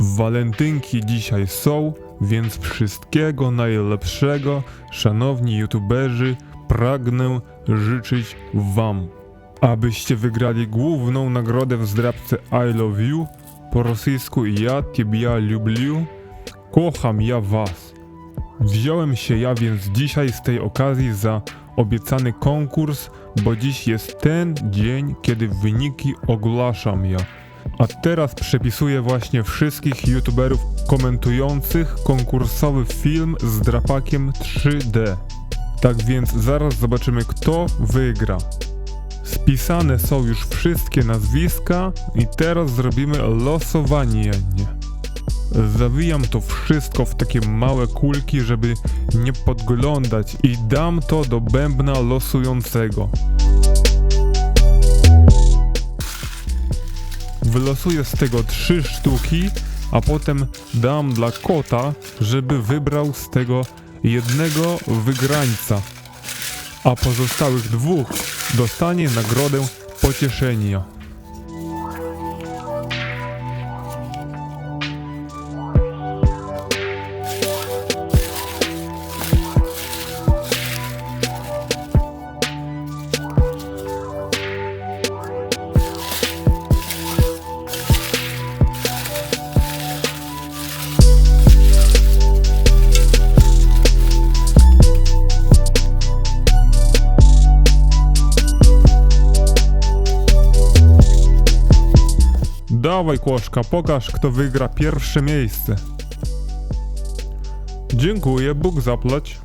Walentynki dzisiaj są, więc wszystkiego najlepszego, szanowni youtuberzy, pragnę życzyć Wam. Abyście wygrali główną nagrodę w zdrabce I Love You, po rosyjsku ja Ciebie lubię, kocham ja Was. Wziąłem się ja więc dzisiaj z tej okazji za obiecany konkurs, bo dziś jest ten dzień, kiedy wyniki ogłaszam ja. A teraz przepisuję właśnie wszystkich youtuberów komentujących konkursowy film z drapakiem 3D. Tak więc zaraz zobaczymy kto wygra. Spisane są już wszystkie nazwiska i teraz zrobimy losowanie. Zawijam to wszystko w takie małe kulki, żeby nie podglądać i dam to do bębna losującego. Wylosuję z tego trzy sztuki, a potem dam dla kota, żeby wybrał z tego jednego wygrańca, a pozostałych dwóch dostanie nagrodę pocieszenia. Dawaj kłoszka, pokaż kto wygra pierwsze miejsce. Dziękuję, Bóg zaplać.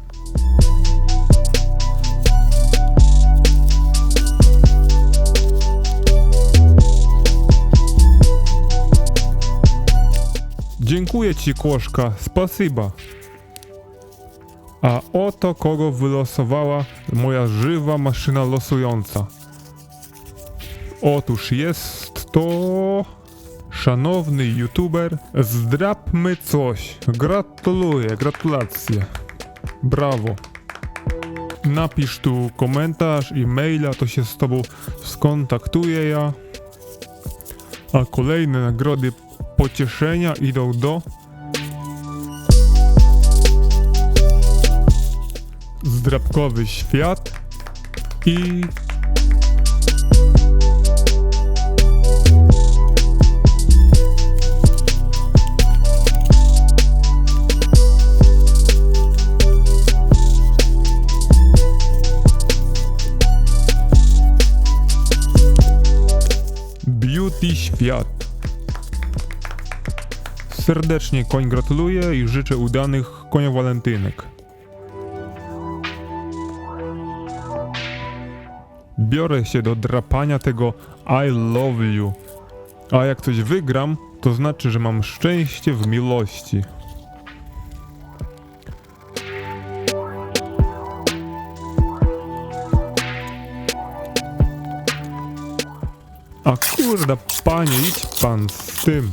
Dziękuję ci kłoszka, spasiba. A oto kogo wylosowała moja żywa maszyna losująca. Otóż jest to szanowny youtuber. Zdrabmy coś. Gratuluję, gratulacje. Brawo. Napisz tu komentarz i maila, to się z tobą skontaktuję ja. A kolejne nagrody pocieszenia idą do Zdrabkowy świat i Świat. Serdecznie koń gratuluję i życzę udanych konia walentynek. Biorę się do drapania tego I love you. A jak coś wygram, to znaczy, że mam szczęście w miłości. A kurda, panie, idź pan z tym.